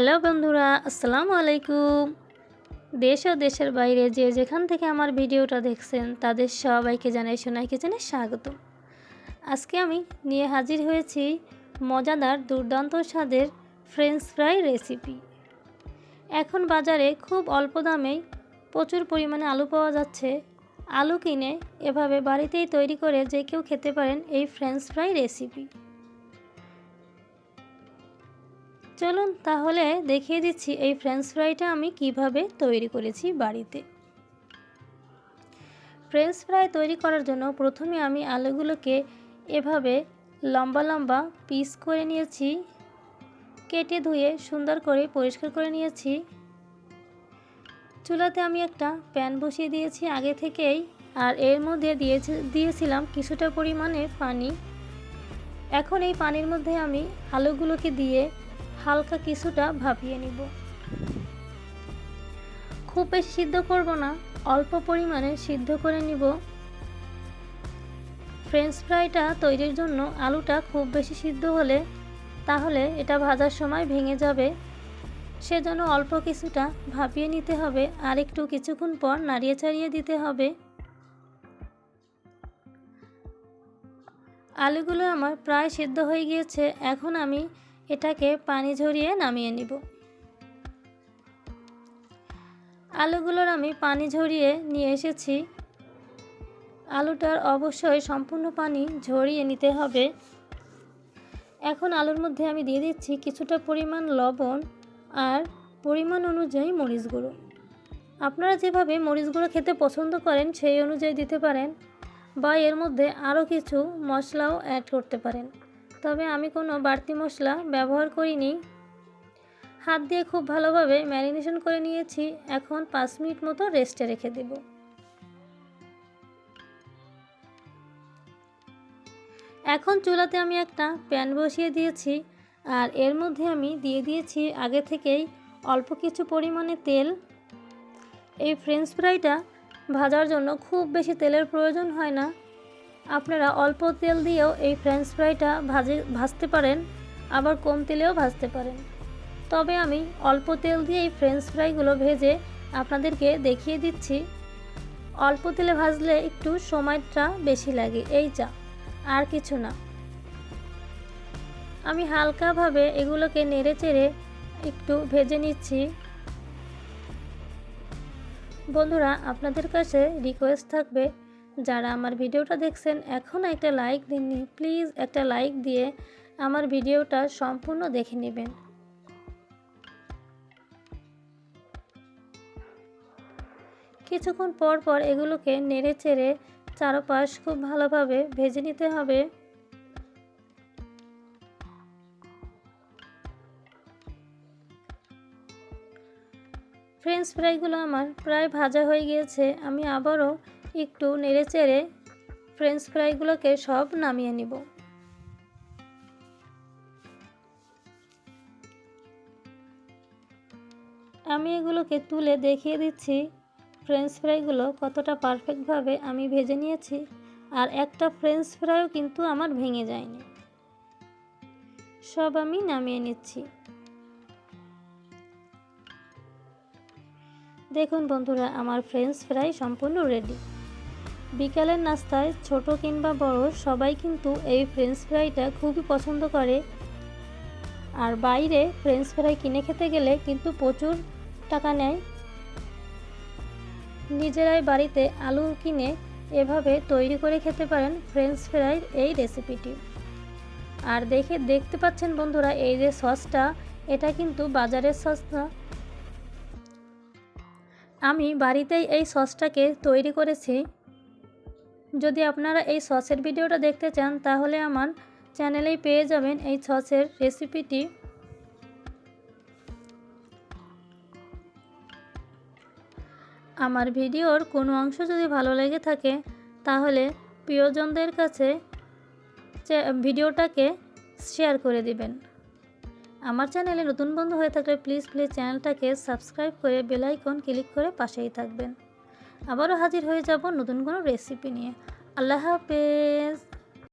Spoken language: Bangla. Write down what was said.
হ্যালো বন্ধুরা, আসসালামু আলাইকুম। দেশ ও দেশের বাইরে যে যেখান থেকে আমার ভিডিওটা দেখছেন, তাদের সবাইকে জানাই সোনাই কিচেনে স্বাগত আজকে আমি নিয়ে হাজির হয়েছি মজাদার দুর্দান্ত স্বাদের ফ্রেঞ্চ ফ্রাই রেসিপি। এখন বাজারে খুব অল্প দামেই প্রচুর পরিমাণে আলু পাওয়া যাচ্ছে। আলু কিনে এভাবে বাড়িতেই তৈরি করে যে কেউ খেতে পারেন এই ফ্রেঞ্চ ফ্রাই রেসিপি। চলুন তাহলে দেখিয়ে দিচ্ছি এই ফ্রেঞ্চ ফ্রাইটা আমি কীভাবে তৈরি করেছি বাড়িতে। ফ্রেঞ্চ ফ্রাই তৈরি করার জন্য প্রথমে আমি আলুগুলোকে এভাবে লম্বা লম্বা পিস করে নিয়েছি, কেটে ধুয়ে সুন্দর করে পরিষ্কার করে নিয়েছি। চুলাতে আমি একটা প্যান বসিয়ে দিয়েছি আগে থেকেই, আর এর মধ্যে দিয়েছি, দিয়েছিলাম কিছুটা পরিমাণে পানি। এখন এই পানির মধ্যে আমি আলুগুলোকে দিয়ে হালকা কিছুটা ভাপিয়ে নিব। খুব বেশি সিদ্ধ করব না, অল্প পরিমাণে সিদ্ধ করে নিব। ফ্রেঞ্চ ফ্রাইটা তৈরির জন্য আলুটা খুব বেশি সিদ্ধ হলে, তাহলে এটা ভাজার সময় ভেঙে যাবে। সেজন্য অল্প কিছুটা ভাপিয়ে নিতে হবে, আর একটু কিছুক্ষণ পর নাড়িয়ে চাড়িয়ে দিতে হবে। আলুগুলো আমার প্রায় সিদ্ধ হয়ে গিয়েছে, এখন আমি এটাকে পানি ঝরিয়ে নামিয়ে নিব। আলুগুলোর আমি পানি ঝরিয়ে নিয়ে এসেছি। আলুটার অবশ্যই সম্পূর্ণ পানি ঝরিয়ে নিতে হবে। এখন আলুর মধ্যে আমি দিয়ে দিচ্ছি কিছুটা পরিমাণ লবণ আর পরিমাণ অনুযায়ী মরিচ গুঁড়ো। আপনারা যেভাবে মরিচ গুঁড়ো খেতে পছন্দ করেন সেই অনুযায়ী দিতে পারেন বা এর মধ্যে আরও কিছু মশলাও অ্যাড করতে পারেন। তবে আমি কোনো বাড়তি মশলা ব্যবহার করিনি। হাত দিয়ে খুব ভালোভাবে ম্যারিনেশন করে নিয়েছি। এখন পাঁচ মিনিট মতো রেস্টে রেখে দেব। এখন চুলাতে আমি একটা প্যান বসিয়ে দিয়েছি আর এর মধ্যে আমি দিয়ে দিয়েছি আগে থেকেই অল্প কিছু পরিমাণে তেল। এই ফ্রেঞ্চ ফ্রাইটা ভাজার জন্য খুব বেশি তেলের প্রয়োজন হয় না। আপনারা অল্প তেল দিয়েও এই ফ্রেঞ্চ ফ্রাইটা ভাজে, ভাজতে পারেন, আবার কম তেলেও ভাজতে পারেন। তবে আমি অল্প তেল দিয়ে এই ফ্রেঞ্চ ফ্রাইগুলো ভেজে আপনাদেরকে দেখিয়ে দিচ্ছি। অল্প তেলে ভাজলে একটু সময়টা বেশি লাগে, এই চা আর কিছু না। আমি হালকাভাবে এগুলোকে নেড়ে চেড়ে একটু ভেজে নিচ্ছি। বন্ধুরা, আপনাদের কাছে রিকোয়েস্ট থাকবে যারা আমার ভিডিওটা দেখছেন, এখনও একটা লাইক দিননি প্লিজ একটা লাইক দিয়ে আমার ভিডিওটা সম্পূর্ণ দেখে নেবেন। কিছুক্ষণ পর পর এগুলোকে নেড়ে চেড়ে চারপাশ খুব ভালোভাবে ভেজে নিতে হবে। ফ্রেঞ্চ ফ্রাইগুলো আমার প্রায় ভাজা হয়ে গিয়েছে, আমি আবারও একটু নেড়ে চেড়ে ফ্রেঞ্চ ফ্রাইগুলোকে সব নামিয়ে নিব। আমি এগুলোকে তুলে দেখিয়ে দিচ্ছি ফ্রেঞ্চ ফ্রাইগুলো কতটা পারফেক্টভাবে আমি ভেজে নিয়েছি আর একটা ফ্রেঞ্চ ফ্রাইও কিন্তু আমার ভেঙে যায়নি। সব আমি নামিয়ে নিচ্ছি। দেখুন বন্ধুরা, আমার ফ্রেঞ্চ ফ্রাই সম্পূর্ণ রেডি বিকালের নাস্তায় ছোট কিংবা বড়, সবাই কিন্তু এই ফ্রেঞ্চ ফ্রাইটা খুবই পছন্দ করে। আর বাইরে ফ্রেঞ্চ ফ্রাই কিনে খেতে গেলে কিন্তু প্রচুর টাকা নেয়। নিজেরাই বাড়িতে আলু কিনে এভাবে তৈরি করে খেতে পারেন ফ্রেঞ্চ ফ্রাইয়ের এই রেসিপিটি আর দেখে, দেখতে পাচ্ছেন বন্ধুরা, এই যে সসটা এটা কিন্তু বাজারের সস না। আমি বাড়িতেই এই সসটাকে তৈরি করেছি। যদি আপনারা এই সসের ভিডিওটা দেখতে চান, তাহলে আমার চ্যানেলেই পেয়ে যাবেন এই সসের রেসিপিটি। আমার ভিডিওর কোনো অংশ যদি ভালো লেগে থাকে, তাহলে প্রিয়জনদের কাছে ভিডিওটাকে শেয়ার করে দিবেন। আমার চ্যানেলে নতুন বন্ধু হয়ে থাকলে প্লিজ প্লিজ চ্যানেলটাকে সাবস্ক্রাইব করে বেলাইকন ক্লিক করে পাশেই থাকবেন। আবারও হাজির হয়ে যাব নতুন কোনো রেসিপি নিয়ে। আল্লাহ হাফেজ।